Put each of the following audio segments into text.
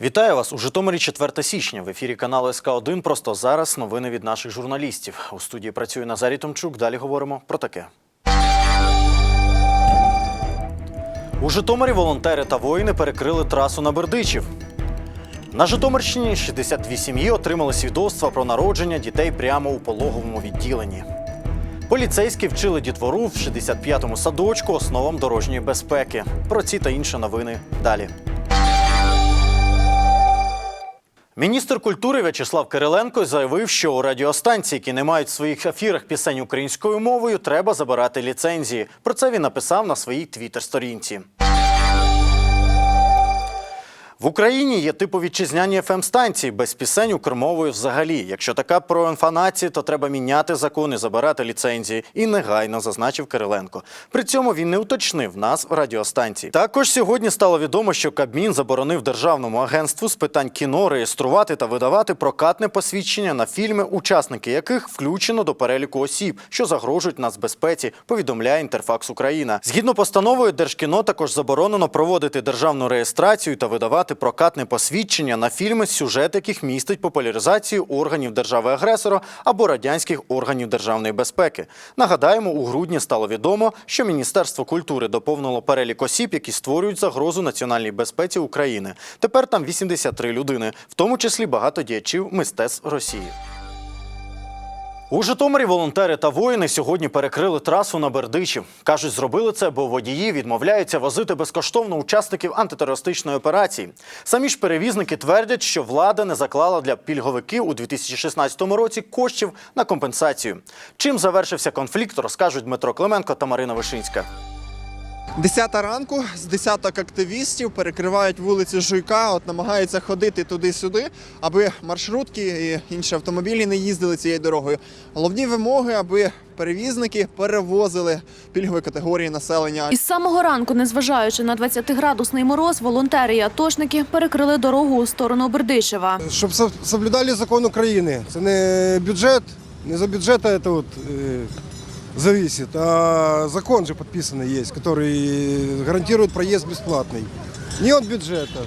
Вітаю вас у Житомирі 4 січня. В ефірі каналу СК 1 Просто зараз новини від наших журналістів. У студії працює Назарій Томчук. Далі говоримо про таке. У Житомирі волонтери та воїни перекрили трасу на Бердичів. На Житомирщині 62 сім'ї отримали свідоцтва про народження дітей прямо у пологовому відділенні. Поліцейські вчили дітвору в 65-му садочку основам дорожньої безпеки. Про ці та інші новини далі. Міністр культури В'ячеслав Кириленко заявив, що у радіостанції, які не мають в своїх ефірах пісень українською мовою, треба забирати ліцензії. Про це він написав на своїй твіттер-сторінці. В Україні є типу вітчизняні fm станції без пісень у укрмовою взагалі. Якщо така проінфанація, то треба міняти закони, забирати ліцензії. І негайно зазначив Кириленко. При цьому він не уточнив назв радіостанцій. Також сьогодні стало відомо, що Кабмін заборонив державному агентству з питань кіно реєструвати та видавати прокатне посвідчення на фільми, учасники яких включено до переліку осіб, що загрожують нацбезпеці, повідомляє Інтерфакс Україна. Згідно постановою, Держкіно також заборонено проводити державну реєстрацію та видавати прокатне посвідчення на фільми, сюжет яких містить популяризацію органів держави-агресора або радянських органів державної безпеки. Нагадаємо, у грудні стало відомо, що Міністерство культури доповнило перелік осіб, які створюють загрозу національній безпеці України. Тепер там 83 людини, в тому числі багато діячів мистецтв Росії. У Житомирі волонтери та воїни сьогодні перекрили трасу на Бердичів. Кажуть, зробили це, бо водії відмовляються возити безкоштовно учасників антитерористичної операції. Самі ж перевізники твердять, що влада не заклала для пільговиків у 2016 році коштів на компенсацію. Чим завершився конфлікт, розкажуть Дмитро Клименко та Марина Вишинська. Десята ранку з десяток активістів перекривають вулиці Жуйка, от намагаються ходити туди-сюди, аби маршрутки і інші автомобілі не їздили цією дорогою. Головні вимоги, аби перевізники перевозили пільгові категорії населення. Із самого ранку, незважаючи на 20-градусний мороз, волонтери і атошники перекрили дорогу у сторону Бердичева. щоб соб- соблюдали закон України. Це не бюджет, не за бюджет це от, е, зависит, а закон же підписаний є, який гарантує проїзд безплатний. Не від бюджету.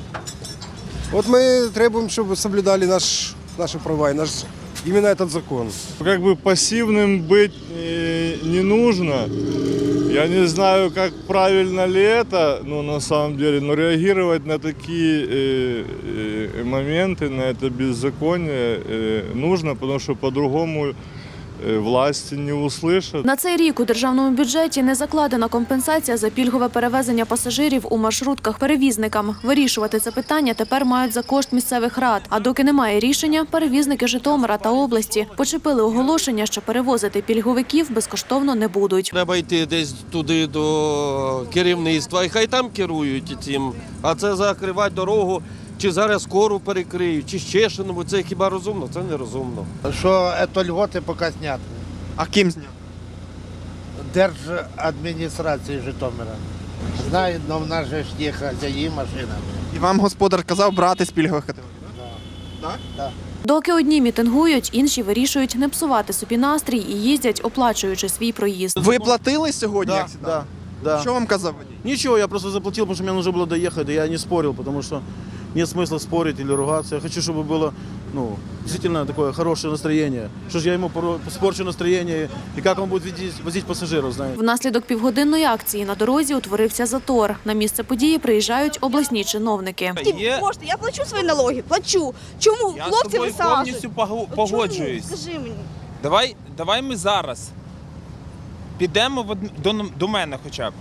От ми требуємо, щоб соблюдали наш, наші права і наш, іменно этот закон. Как бы пассивным быть э, не нужно. Я не знаю, как правильно ли это, ну, на самом деле, но реагировать на такие э, э, моменты, на это беззаконие э, нужно, потому что по-другому э, власти не услышат. На цей рік у державному бюджеті не закладена компенсація за пільгове перевезення пасажирів у маршрутках перевізникам. Вирішувати це питання тепер мають за кошт місцевих рад. А доки немає рішення, перевізники Житомира та області почепили оголошення, що перевозити пільговиків безкоштовно не будуть. Треба йти десь туди до керівництва, і хай там керують цим. А це закривати дорогу, чи зараз скору перекриють, чи ще що небудь. Це хіба розумно? Це не розумно. Що це льготи поки зняті. А ким зняти? Держадміністрації Житомира. Знаю, але в нас же ж є хазяї машинами. І вам господар казав брати з пільгових категорій. Доки одні мітингують, інші вирішують не псувати собі настрій і їздять, оплачуючи свій проїзд. Ви платили сьогодні? Да, да, да. Що вам казав? Ничего, я просто заплатил, потому что мне нужно было доехать, и я не спорил, потому что нет смысла спорить или ругаться. Я хочу, чтобы было ну, действительно такое хорошее настроение. Что ж я ему пору- испорчу настроение, и как он будет возить, возить пассажиров, знаете. Внаслідок півгодинної акції на дорозі утворився затор. На місце події приїжджають обласні чиновники. Є... Можете, я плачу свої налоги, плачу. Чому Я з хлопці тобою висаджують? повністю пого- От погоджуюсь. Чому? Скажи мені. Давай, давай ми зараз підемо в од- до, до мене хоча б.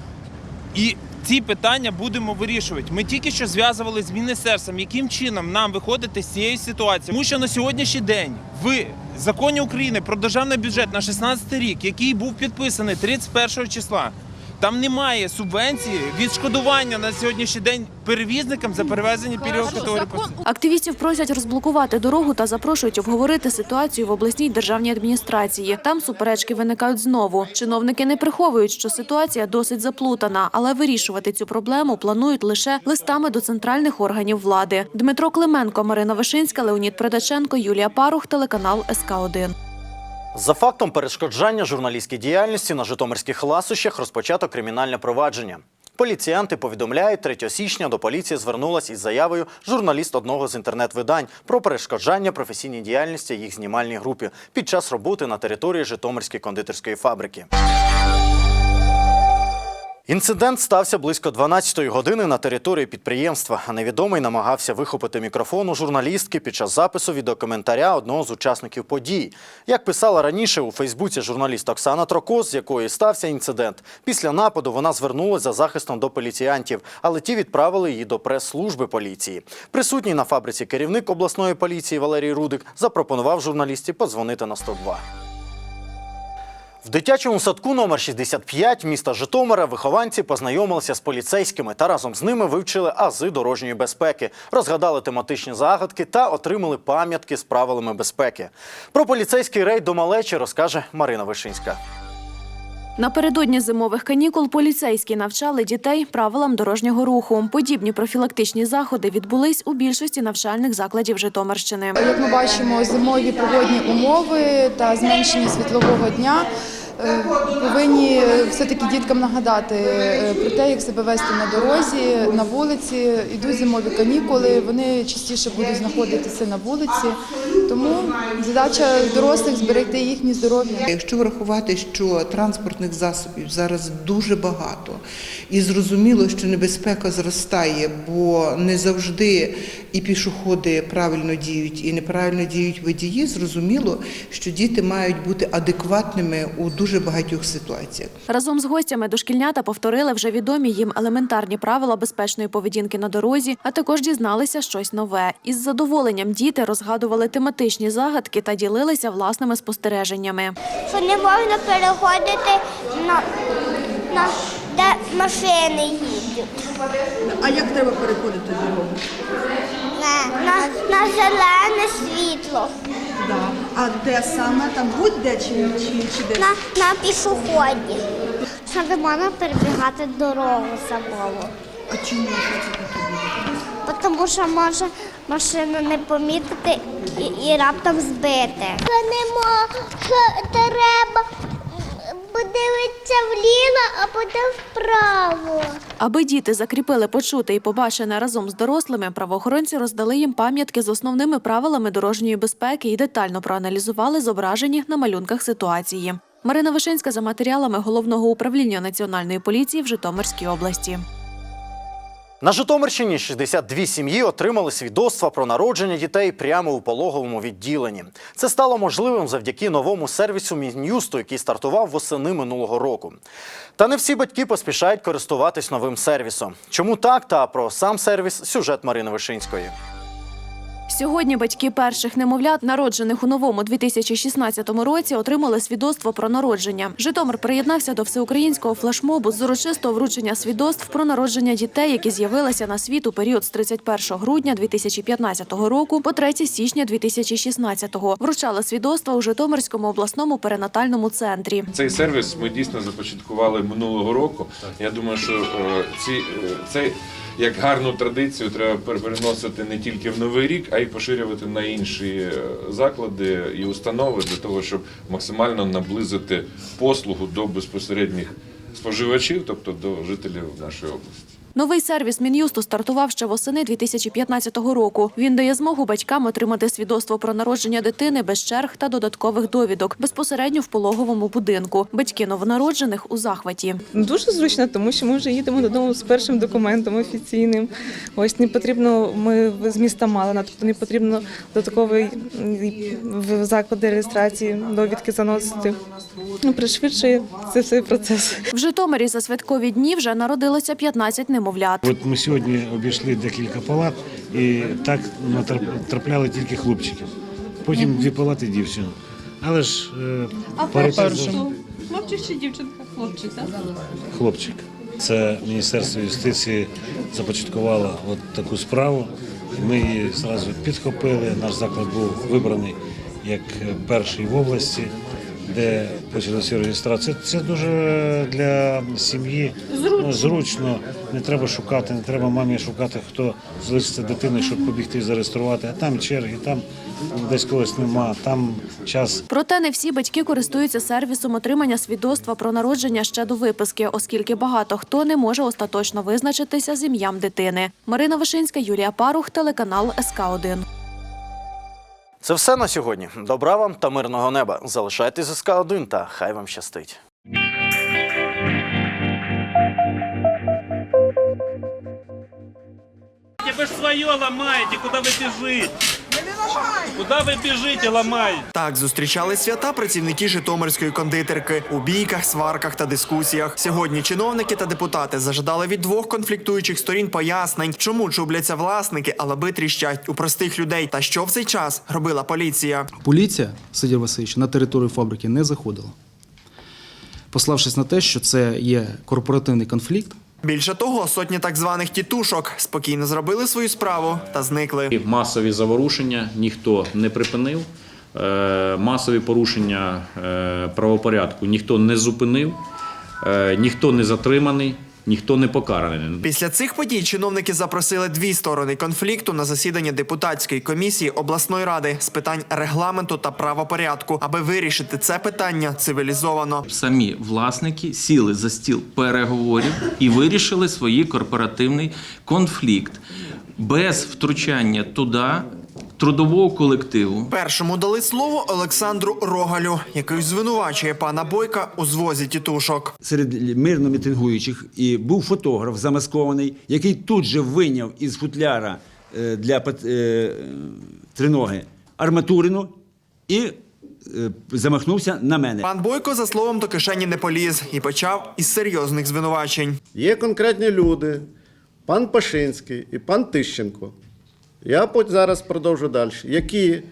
І ці питання будемо вирішувати. Ми тільки що зв'язували з міністерством, яким чином нам виходити з цієї ситуації. Тому що на сьогоднішній день в законі України про державний бюджет на 16 рік, який був підписаний 31 числа, там немає субвенції відшкодування на сьогоднішній день перевізникам за перевезення пільгових категорій. Активістів просять розблокувати дорогу та запрошують обговорити ситуацію в обласній державній адміністрації. Там суперечки виникають знову. Чиновники не приховують, що ситуація досить заплутана, але вирішувати цю проблему планують лише листами до центральних органів влади. Дмитро Клименко, Марина Вишинська, Леонід Предаченко, Юлія Парух, телеканал СК 1 За фактом перешкоджання журналістській діяльності на житомирських ласощах розпочато кримінальне провадження. Поліціянти повідомляють, 3 січня до поліції звернулась із заявою журналіст одного з інтернет-видань про перешкоджання професійній діяльності їх знімальній групі під час роботи на території Житомирської кондитерської фабрики. Інцидент стався близько 12-ї години на території підприємства. Невідомий намагався вихопити мікрофон у журналістки під час запису відеокоментаря одного з учасників подій. Як писала раніше у Фейсбуці журналіст Оксана Трокос, з якої стався інцидент, після нападу вона звернулася за захистом до поліціянтів, але ті відправили її до прес-служби поліції. Присутній на фабриці керівник обласної поліції Валерій Рудик запропонував журналісті подзвонити на 102. В дитячому садку номер 65 міста Житомира вихованці познайомилися з поліцейськими та разом з ними вивчили ази дорожньої безпеки, розгадали тематичні загадки та отримали пам'ятки з правилами безпеки. Про поліцейський рейд до малечі розкаже Марина Вишинська. Напередодні зимових канікул поліцейські навчали дітей правилам дорожнього руху. Подібні профілактичні заходи відбулись у більшості навчальних закладів Житомирщини. Як ми бачимо, зимові погодні умови та зменшення світлового дня повинні все-таки діткам нагадати е, про те, як себе вести на дорозі, на вулиці. Йдуть зимові канікули, вони частіше будуть знаходитися на вулиці. Тому задача дорослих зберегти їхнє здоров'я. Якщо врахувати, що транспортних засобів зараз дуже багато, і зрозуміло, що небезпека зростає, бо не завжди і пішоходи правильно діють, і неправильно діють водії, зрозуміло, що діти мають бути адекватними у дуже багатьох ситуаціях. Разом з гостями дошкільнята повторили вже відомі їм елементарні правила безпечної поведінки на дорозі, а також дізналися щось нове. Із задоволенням діти розгадували тематичні загадки та ділилися власними спостереженнями. Що не можна переходити на, на де машини їдуть. А як треба переходити дорогу? На, на, на зелене світло. А де саме там будь-де чи, чи, чи На, на пішоході. Що не можна перебігати дорогу самому. А чому це таке буде? Тому що може машину не помітити і, і раптом збити. Що не може, треба подивитися вліво, а потім вправо. Аби діти закріпили почуте і побачене разом з дорослими, правоохоронці роздали їм пам'ятки з основними правилами дорожньої безпеки і детально проаналізували зображені на малюнках ситуації. Марина Вишинська за матеріалами головного управління національної поліції в Житомирській області. На Житомирщині 62 сім'ї отримали свідоцтва про народження дітей прямо у пологовому відділенні. Це стало можливим завдяки новому сервісу Мін'юсту, який стартував восени минулого року. Та не всі батьки поспішають користуватись новим сервісом. Чому так та про сам сервіс сюжет Марини Вишинської. Сьогодні батьки перших немовлят, народжених у новому 2016 році, отримали свідоцтво про народження. Житомир приєднався до всеукраїнського флешмобу з урочистого вручення свідоцтв про народження дітей, які з'явилися на світ у період з 31 грудня 2015 року по 3 січня 2016. Вручали свідоцтва у Житомирському обласному перинатальному центрі. Цей сервіс ми дійсно започаткували минулого року. Я думаю, що е, ці, е, цей як гарну традицію треба переносити не тільки в новий рік, а й поширювати на інші е, заклади і установи для того, щоб максимально наблизити послугу до безпосередніх споживачів, тобто до жителів нашої області. Новий сервіс Мін'юсту стартував ще восени 2015 року. Він дає змогу батькам отримати свідоцтво про народження дитини без черг та додаткових довідок безпосередньо в пологовому будинку. Батьки новонароджених у захваті. Дуже зручно, тому що ми вже їдемо додому з першим документом офіційним. Ось не потрібно, ми з міста Малина, тобто не потрібно додатковий в заклади реєстрації довідки заносити. Ну, Пришвидшує це цей процес. В Житомирі за святкові дні вже народилося 15 немовлят. От ми сьогодні обійшли декілька палат і так трапляли тільки хлопчики. Потім дві палати дівчину. Але ж е, паритет Хлопчик чи дівчинка? Хлопчик, так? хлопчик. Це Міністерство юстиції започаткувало от таку справу. Ми її зразу підхопили. Наш заклад був вибраний як перший в області, де почалася реєстрація. Це дуже для сім'ї ну, зручно. Не треба шукати, не треба мамі шукати, хто залишиться дитиною, щоб побігти і зареєструвати. А там черги, там десь когось нема. Там час Проте не всі батьки користуються сервісом отримання свідоцтва про народження ще до виписки, оскільки багато хто не може остаточно визначитися з ім'ям дитини. Марина Вишинська, Юлія Парух, телеканал СК 1 Це все на сьогодні. Добра вам та мирного неба. Залишайтесь з СК 1 та хай вам щастить. Вы ж свое ломаете, куда вы бежите? Куда вы бежите, ломаете? Так зустрічали свята працівники Житомирської кондитерки у бійках, сварках та дискусіях. Сьогодні чиновники та депутати зажадали від двох конфліктуючих сторін пояснень, чому чубляться власники, а лаби тріщать у простих людей. Та що в цей час робила поліція. Поліція, Сидір Васильович, на територію фабрики не заходила, пославшись на те, що це є корпоративний конфлікт. Більше того, сотні так званих тітушок спокійно зробили свою справу та зникли. Масові заворушення ніхто не припинив. Е, Масові порушення е, правопорядку ніхто не зупинив, е, ніхто не затриманий, ніхто не покараний. Після цих подій чиновники запросили дві сторони конфлікту на засідання депутатської комісії обласної ради з питань регламенту та правопорядку, аби вирішити це питання цивілізовано. Самі власники сіли за стіл переговорів і вирішили свій корпоративний конфлікт без втручання туди трудового колективу. Першому дали слово Олександру Рогалю, який звинувачує пана Бойка у звозі тітушок. серед мирно мітингуючих і був фотограф замаскований, який тут же вийняв із футляра е, для е, триноги арматурину і е, замахнувся на мене. Пан Бойко, за словом, до кишені не поліз і почав із серйозних звинувачень. Є конкретні люди, пан Пашинський і пан Тищенко. Я зараз продовжу далі, які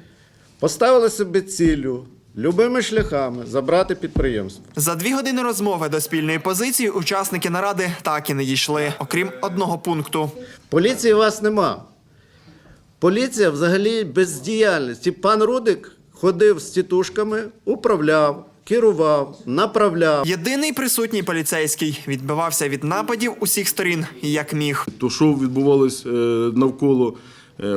поставили собі ціллю любими шляхами забрати підприємство. За дві години розмови до спільної позиції учасники наради так і не дійшли, окрім одного пункту. Поліції у вас нема. Поліція взагалі бездіяльність. І пан Рудик ходив з тітушками, управляв, керував, направляв. Єдиний присутній поліцейський відбивався від нападів усіх сторін як міг. То, що відбувалось е, навколо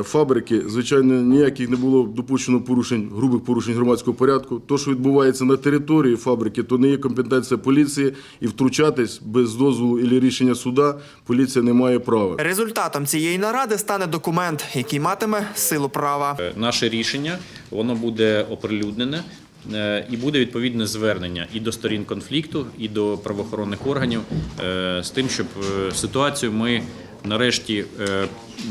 фабрики, звичайно, ніяких не було допущено порушень, грубих порушень громадського порядку. То, що відбувається на території фабрики, то не є компетенція поліції, і втручатись без дозволу і рішення суда поліція не має права. Результатом цієї наради стане документ, який матиме силу права. Е, Наше рішення воно буде оприлюднене. е, І буде відповідне звернення і до сторін конфлікту, і до правоохоронних органів е, з тим, щоб е, ситуацію ми нарешті е,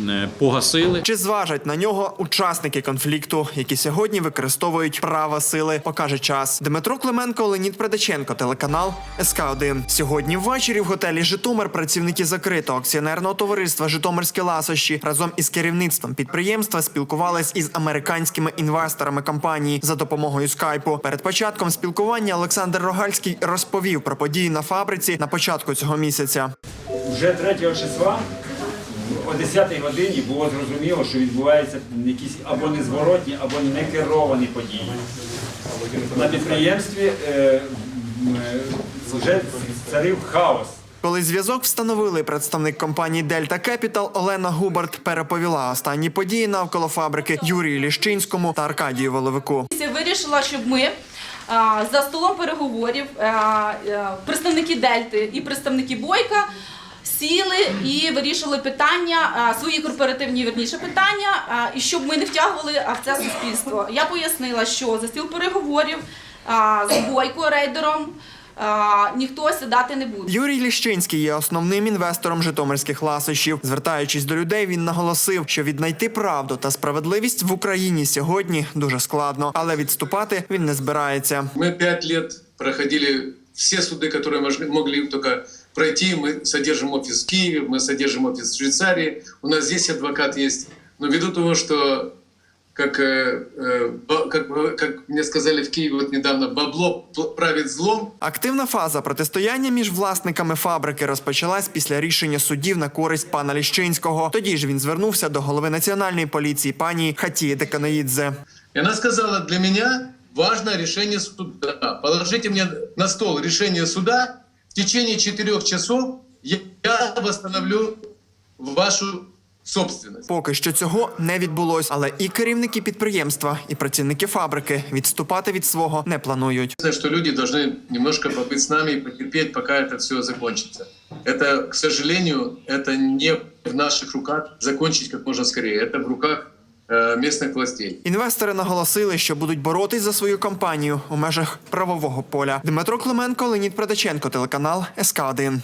е, погасили. Чи зважать на нього учасники конфлікту, які сьогодні використовують право сили, покаже час. Дмитро Клименко, Леонід Предаченко, телеканал СК 1 Сьогодні ввечері в готелі Житомир працівники закритого акціонерного товариства Житомирські ласощі разом із керівництвом підприємства спілкувались із американськими інвесторами компанії за допомогою скайпу. Перед початком спілкування Олександр Рогальський розповів про події на фабриці на початку цього місяця. Вже 3 числа о 10 годині було зрозуміло, що відбуваються якісь або незворотні, або некеровані події. На підприємстві е, е, вже царив хаос. Коли зв'язок встановили, представник компанії Дельта Кепітал Олена Губарт переповіла останні події навколо фабрики Юрію Ліщинському та Аркадію Воловику. Комісія вирішила, щоб ми а, за столом переговорів а, а, представники Дельти і представники Бойка сіли і вирішили питання, а, свої корпоративні вірніше питання, а, і щоб ми не втягували а, в це суспільство. Я пояснила, що за стіл переговорів а, з Бойко рейдером а, ніхто сідати не буде. Юрій Ліщинський є основним інвестором житомирських ласощів. Звертаючись до людей, він наголосив, що віднайти правду та справедливість в Україні сьогодні дуже складно, але відступати він не збирається. Мы пять лет проходили все суды, которые можли- могли только пройти. Мы содержим офис в Киеве, мы содержим офис в Швейцарии. У нас здесь адвокат есть. Но ввиду того, что, как, э, э, ба- как, э, как мне сказали в Киеве вот недавно, бабло пл- правит злом, Активна фаза протистояння між власниками фабрики розпочалась після рішення судів на користь пана Ліщинського. Тоді ж він звернувся до голови національної поліції пані Хатії Деканоїдзе. И она сказала, для меня важно решение суда. Положите мне на стол решение суда. В течение четырех часов я восстановлю вашу собственность. Поки що цього не відбулось, але і керівники підприємства, і працівники фабрики відступати від свого не планують. Знаю, что люди должны немножко побыть с нами и потерпеть, пока это все закончится. Это, к сожалению, это не в наших руках закончить как можно скорее. Это в руках э, местных властей. Інвестори наголосили, що будуть боротись за свою компанію у межах правового поля. Дмитро Клименко, Леонід Продаченко, телеканал СК 1